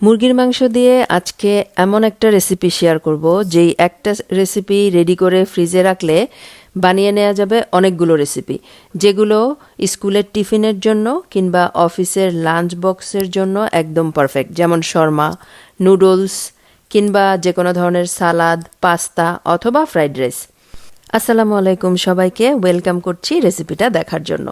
মুরগির মাংস দিয়ে আজকে এমন একটা রেসিপি শেয়ার করব, যেই একটা রেসিপি রেডি করে ফ্রিজে রাখলে বানিয়ে নেওয়া যাবে অনেকগুলো রেসিপি যেগুলো স্কুলের টিফিনের জন্য কিংবা অফিসের লাঞ্চ বক্সের জন্য একদম পারফেক্ট যেমন শর্মা নুডলস কিংবা যে কোনো ধরনের সালাদ পাস্তা অথবা ফ্রাইড রাইস আসসালামু আলাইকুম সবাইকে, ওয়েলকাম করছি রেসিপিটা দেখার জন্য।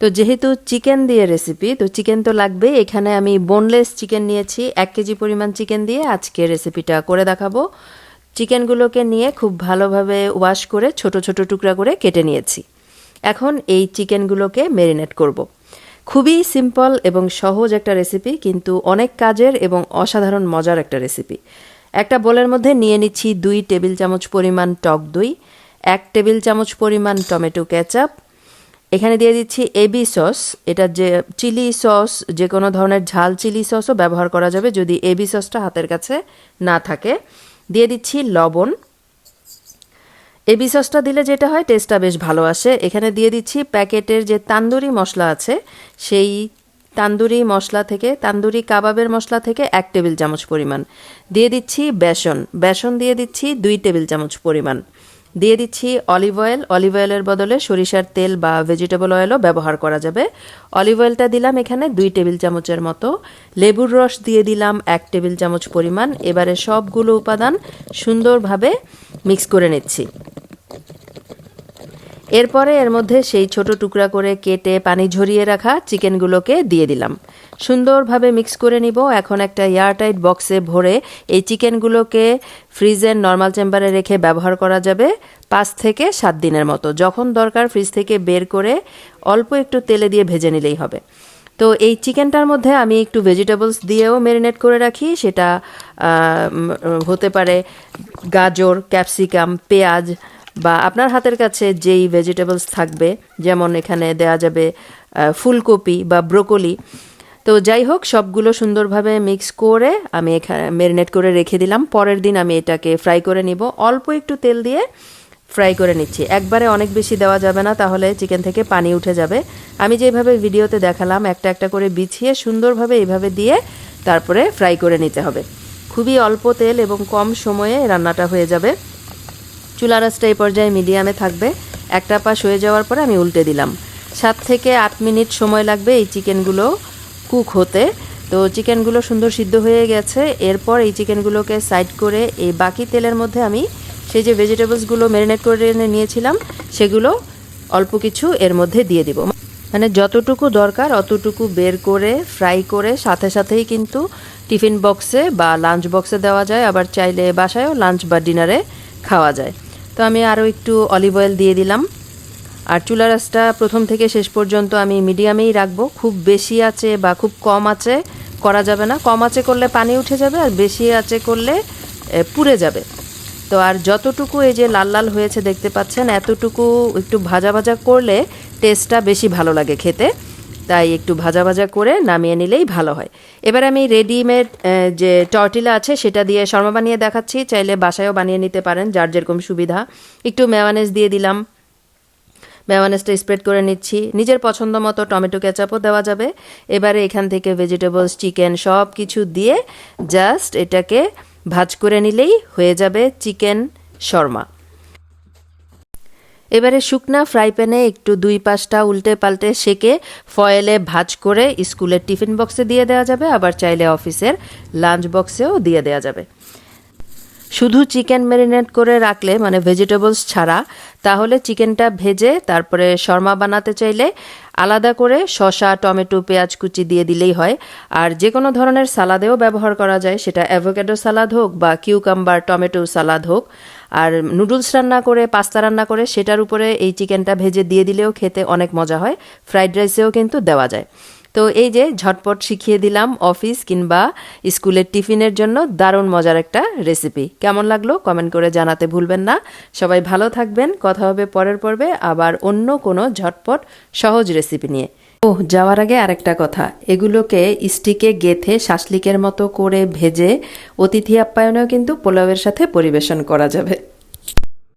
তো যেহেতু চিকেন দিয়ে রেসিপি, তো চিকেন তো লাগবে। এখানে আমি বোনলেস চিকেন নিয়েছি, এক কেজি পরিমাণ চিকেন দিয়ে আজকে রেসিপিটা করে দেখাবো। চিকেনগুলোকে নিয়ে খুব ভালোভাবে ওয়াশ করে ছোট ছোট টুকরা করে কেটে নিয়েছি। এখন এই চিকেনগুলোকে মেরিনেট করব। খুবই সিম্পল এবং সহজ একটা রেসিপি কিন্তু অনেক কাজের এবং অসাধারণ মজার একটা রেসিপি একটা বোলের মধ্যে নিয়ে নিচ্ছি দুই টেবিল চামচ পরিমাণ টক দই এক টেবিল চামচ পরিমাণ টমেটো কেচাপ। এখানে দিয়ে দিচ্ছি এবি সস। এটা যে চিলি সস, যে কোনো ধরনের ঝাল চিলি সসও ব্যবহার করা যাবে যদি এবি সসটা হাতের কাছে না থাকে। দিয়ে দিচ্ছি লবণ। এবি সসটা দিলে যেটা হয় টেস্টটা বেশ ভালো আসে। এখানে দিয়ে দিচ্ছি প্যাকেটের যে তান্দুরি মশলা আছে, সেই তান্দুরি মশলা থেকে, তান্দুরি কাবাবের মশলা থেকে এক টেবিল চামচ পরিমাণ। দিয়ে দিচ্ছি বেসন। বেসন দিয়ে দিচ্ছি দুই টেবিল চামচ পরিমাণ। দিয়ে দিচ্ছি অলিভ অয়েল অলিভ অয়েলের বদলে সরিষার তেল বা ভেজিটেবল অয়েলও ব্যবহার করা যাবে। অলিভ অয়েলটা দিলাম এখানে দুই টেবিল চামচের মতো। লেবুর রস দিয়ে দিলাম এক টেবিল চামচ পরিমাণ। এবারে সবগুলো উপাদান সুন্দরভাবে মিক্স করে নিচ্ছি। এরপরে এর মধ্যে সেই ছোট টুকরা করে কেটে পানি ঝরিয়ে রাখা চিকেনগুলোকে দিয়ে দিলাম। সুন্দরভাবে মিক্স করে নিব। এখন একটা এয়ারটাইট বক্সে ভরে এই চিকেনগুলোকে ফ্রিজের নর্মাল চেম্বারে রেখে ব্যবহার করা যাবে পাঁচ থেকে সাত দিনের মতো। যখন দরকার ফ্রিজ থেকে বের করে অল্প একটু তেলে দিয়ে ভেজে নিলেই হবে। তো এই চিকেনটার মধ্যে আমি একটু ভেজিটেবলস দিয়েও ম্যারিনেট করে রাখি। সেটা হতে পারে গাজর ক্যাপসিকাম পেঁয়াজ বা আপনার হাতের কাছে যেই ভেজিটেবলস থাকবে, যেমন এখানে দেয়া যাবে ফুলকপি বা ব্রোকলি। তো যাই হোক, সবগুলো সুন্দরভাবে মিক্স করে আমি এখানে ম্যারিনেট করে রেখে দিলাম। পরের দিন আমি এটাকে ফ্রাই করে নিব। অল্প একটু তেল দিয়ে ফ্রাই করে নিচ্ছি। একবারে অনেক বেশি দেওয়া যাবে না, তাহলে চিকেন থেকে পানি উঠে যাবে। আমি যেভাবে ভিডিওতে দেখালাম, একটা একটা করে বিছিয়ে সুন্দরভাবে এইভাবে দিয়ে তারপরে ফ্রাই করে নিতে হবে। খুবই অল্প তেল এবং কম সময়ে রান্নাটা হয়ে যাবে। চুলা রাসটা এই পর্যায়ে মিডিয়ামে থাকবে। একটা পাশ হয়ে যাওয়ার পরে আমি উল্টে দিলাম। সাত থেকে আট মিনিট সময় লাগবে এই চিকেনগুলো কুক হতে। তো চিকেনগুলো সুন্দর সিদ্ধ হয়ে গেছে। এরপর এই চিকেনগুলোকে সাইড করে এই বাকি তেলের মধ্যে আমি সেই যে ভেজিটেবলসগুলো ম্যারিনেট করে এনে নিয়েছিলাম, সেগুলো অল্প কিছু এর মধ্যে দিয়ে দিব। মানে যতটুকু দরকার অতটুকু বের করে, ফ্রাই করে, সাথে সাথেই কিন্তু টিফিন বক্সে বা লাঞ্চ বক্সে দেওয়া যায়। আবার চাইলে বাসায়ও লাঞ্চ বা ডিনারে খাওয়া যায়। তো আমি আরও একটু অলিভ অয়েল দিয়ে দিলাম। আর চুলা রাসটা প্রথম থেকে শেষ পর্যন্ত আমি মিডিয়ামেই রাখব। খুব বেশি আছে বা খুব কম আছে, করা যাবে না। কম আছে করলে পানি উঠে যাবে, আর বেশি আছে করলে পুড়ে যাবে। তো আর যতটুকু এই যে লাল লাল হয়েছে দেখতে পাচ্ছেন, এতটুকু একটু ভাজা ভাজা করলে টেস্টটা বেশি ভালো লাগে খেতে। তাই একটু ভাজা ভাজা করে নামিয়ে নিলেই ভালো হয়। এবার আমি রেডিমেড যে টর্টিলা আছে সেটা দিয়ে শর্মা বানিয়ে দেখাচ্ছি। চাইলে বাসায়ও বানিয়ে নিতে পারেন, যার যেরকম সুবিধা। একটু মেওয়ানেজ দিয়ে দিলাম। মেওয়ানেজটা স্প্রেড করে নিচ্ছি। নিজের পছন্দ মতো টমেটো কেচাপও দেওয়া যাবে। এবারে এখান থেকে ভেজিটেবলস চিকেন সব কিছু দিয়ে জাস্ট এটাকে ভাজ করে নিলেই হয়ে যাবে চিকেন শর্মা। এবারে শুকনা ফ্রাই প্যানে একটু দুই পাঁচটা উল্টে পাল্টে সেকে ফয়েলে ভাজ করে স্কুলের টিফিন বক্সে দিয়ে দেওয়া যাবে, আবার চাইলে অফিসের লাঞ্চ বক্সেও দিয়ে দেওয়া যাবে। শুধু চিকেন ম্যারিনেট করে রাখলে মানে ভেজিটেবলস ছাড়া, তাহলে চিকেনটা ভেজে, তারপরে শর্মা বানাতে চাইলে আলাদা করে শসা, টমেটো, পেঁয়াজ কুচি দিয়ে দিলেই হয়। আর যে কোনো ধরনের সালাদেও ব্যবহার করা যায়, সেটা অ্যাভোকেডো সালাদ হোক বা কিউকাম্বার, টমেটো সালাদ হোক। আর নুডলস রান্না করে, পাস্তা রান্না করে, সেটার উপরে এই চিকেনটা ভেজে দিয়ে দিলেও খেতে অনেক মজা হয়। ফ্রাইড রাইসেও কিন্তু দেওয়া যায়। তো এই যে ঝটপট শিখিয়ে দিলাম অফিস কিংবা স্কুলের টিফিনের জন্য দারুণ মজার একটা রেসিপি কেমন লাগল কমেন্ট করে জানাতে ভুলবেন না। সবাই ভালো থাকবেন। কথা হবে পরের পর্বে আবার অন্য কোনো ঝটপট সহজ রেসিপি নিয়ে। ও, যাওয়ার আগে আরেকটা কথা। এগুলোকে স্টিকে গেথে শাসলিকের মতো করে ভেজে অতিথি আপ্যায়নেও কিন্তু পোলাওয়ের সাথে পরিবেশন করা যাবে।